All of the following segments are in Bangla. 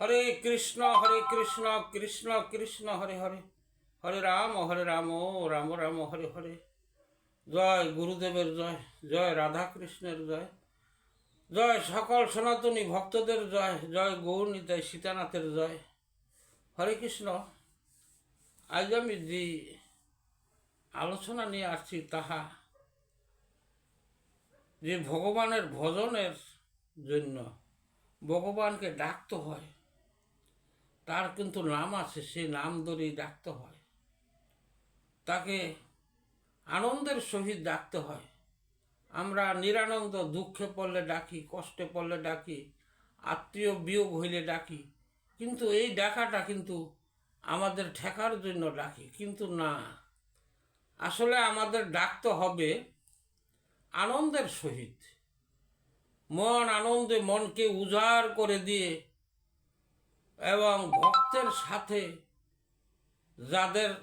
হরে কৃষ্ণ হরে কৃষ্ণ কৃষ্ণ কৃষ্ণ, হরে হরে। হরে রাম হরে রাম রাম রাম, হরে হরে। জয় গুরুদেবের জয় জয় রাধা কৃষ্ণের জয়। জয় সকল সনাতনী ভক্তদের জয় জয় গৌর নিতাই সীতানাথের জয়। হরে কৃষ্ণ, আজ আমি যে আলোচনা নিয়ে আসছি তাহা যে ভগবানের ভজনের জন্য ভগবানকে ডাকতে হয় তার কিন্তু নাম আছে সেই নাম ধরেই ডাকতে হয়। তাকে আনন্দের সহিত ডাকতে হয়। আমরা নিরানন্দ দুঃখে পড়লে ডাকি, কষ্টে পড়লে ডাকি, আত্মীয় বিয়োগ হইলে ডাকি। কিন্তু এই ডাকাটা কিন্তু আমাদের ঠেকার জন্য ডাকি, কিন্তু না। আসলে আমাদের ডাকতে হবে আনন্দের সহিত। মন আনন্দে মনকে উজাড় করে দিয়ে এবং ভক্তের সাথে, যাদের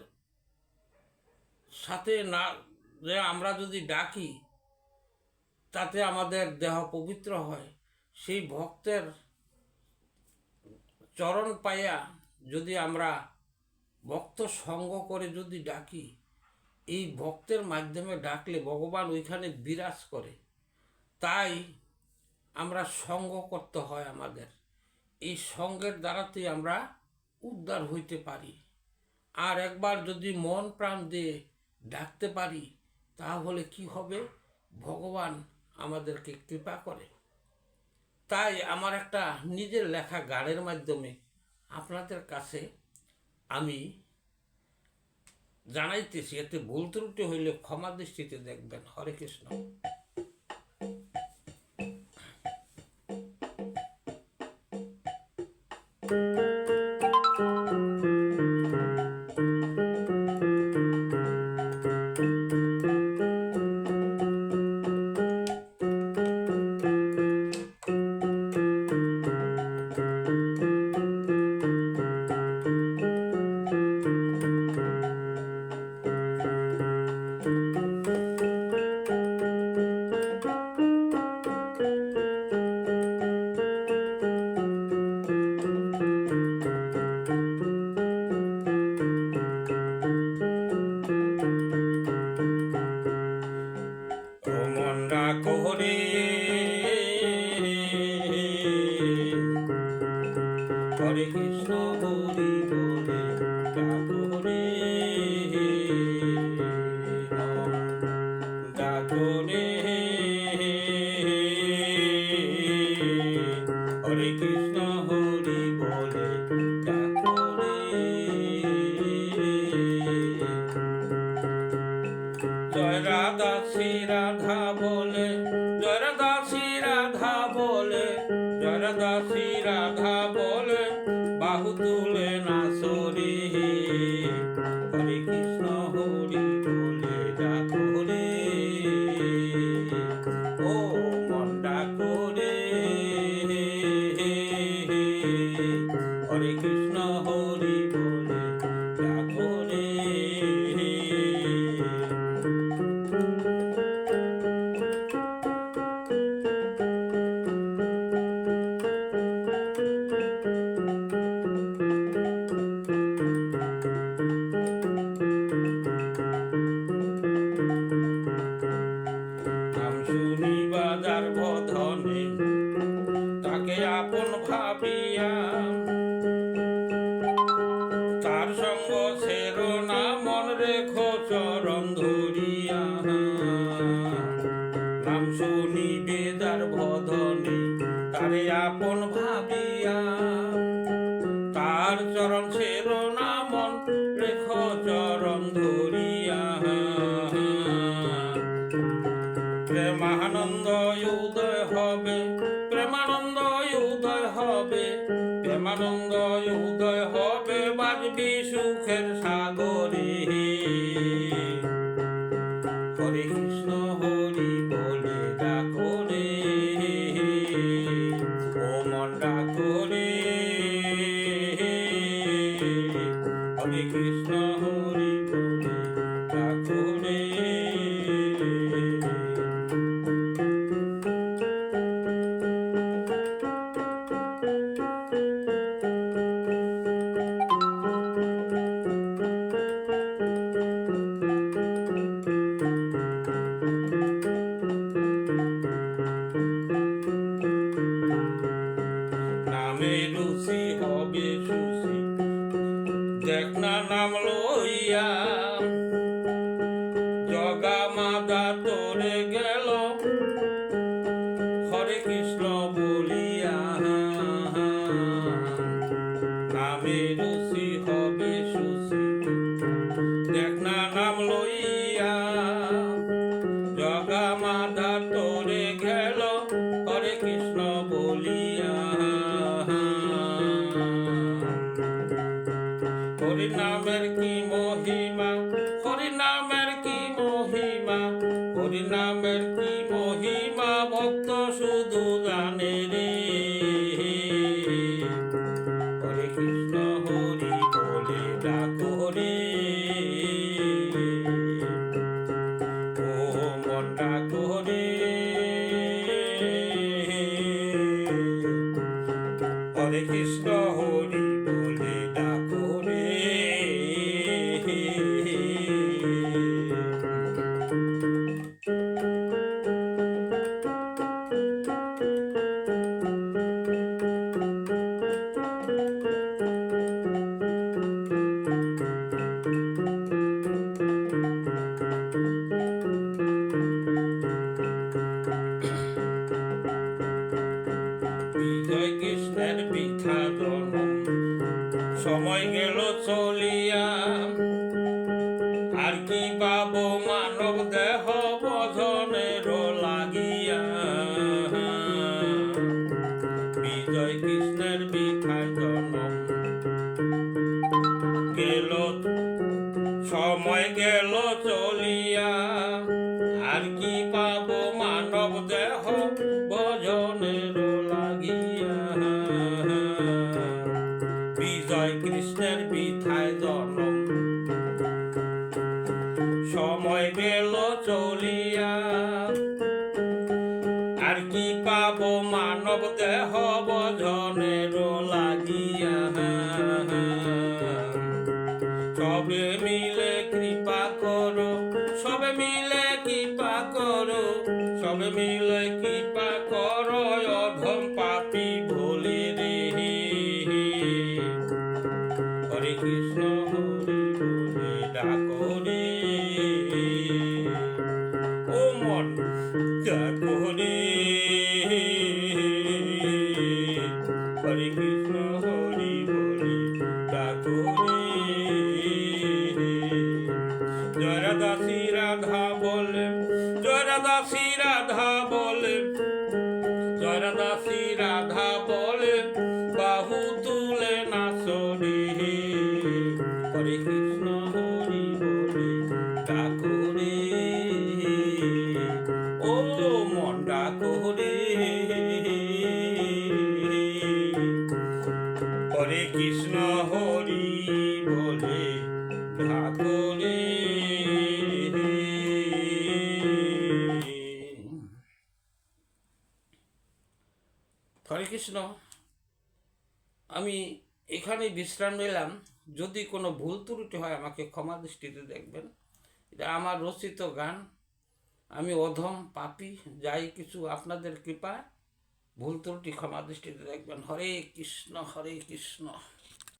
সাথে না, যে আমরা যদি ডাকি, তাতে আমাদের দেহ পবিত্র হয়। সেই ভক্তের চরণ পাইয়া যদি আমরা ভক্ত সঙ্গ করে যদি ডাকি, এই ভক্তের মাধ্যমে ডাকলে ভগবান ওইখানে বিরাজ করে। তাই আমরা সঙ্গ করতে হয় আমাদের। এই সঙ্গের দ্বারাতেই আমরা উদ্ধার হইতে পারি। আর একবার যদি মন প্রাণ দিয়ে ডাকতে পারি, তাহলে কি হবে? ভগবান আমাদেরকে কৃপা করে। তাই আমার একটা নিজের লেখা গানের মাধ্যমে আপনাদের কাছে আমি জানাইতেছি, এতে ভুল ত্রুটি হইলে ক্ষমা দৃষ্টিতে দেখবেন। হরে কৃষ্ণ। মন শ্রী রাধা বলে তাকে আপন ভাবিয়া তার সঙ্গ সের না, মন রেখো চরণ ধরিয়া। নাম শুনি বেদার বধনে তারে আপন ভাবিয়া। তার চরণ সের না, মন রেখো চরণ প্রেমানন্দ উদয় হবে বাজবি সুখের সাগরে। হরে কৃষ্ণ, হরি বলে ডাকো রে। ও মন ডাকো রে। হরে কৃষ্ণ, হরি Remember ভক্ত শুধু জানে। সময় গেল চলিয়া। আর কি পাব? মানব দেহ বধনের লাগিয়া। বিজয় কৃষ্ণের পিঠা জনম। গেল সময় গেল গেল চলিয়া। আর কি পাব? মানব দেহ বজনের লাগিয়া। সবে মিলে কৃপা করো, সবে মিলে কৃপা করো, সবে মিলে কৃপা মন ডাকো রে হরে কৃষ্ণ, হরি বলে ডাকো জয় দাসী রাধা বলে জয় দাসী রাধা বলে জয় দাসী রাধা বলে। কৃষ্ণ, আমি এখানে বিশ্রাম নিলাম। যদি কোনো ভুল ত্রুটি হয়, আমাকে ক্ষমা দৃষ্টিতে দেখবেন। এটা আমার রচিত গান। আমি অধম পাপি, যাই কিছু আপনাদের কৃপা, ভুল ত্রুটি ক্ষমা দৃষ্টিতে দেখবেন। হরে কৃষ্ণ হরে কৃষ্ণ।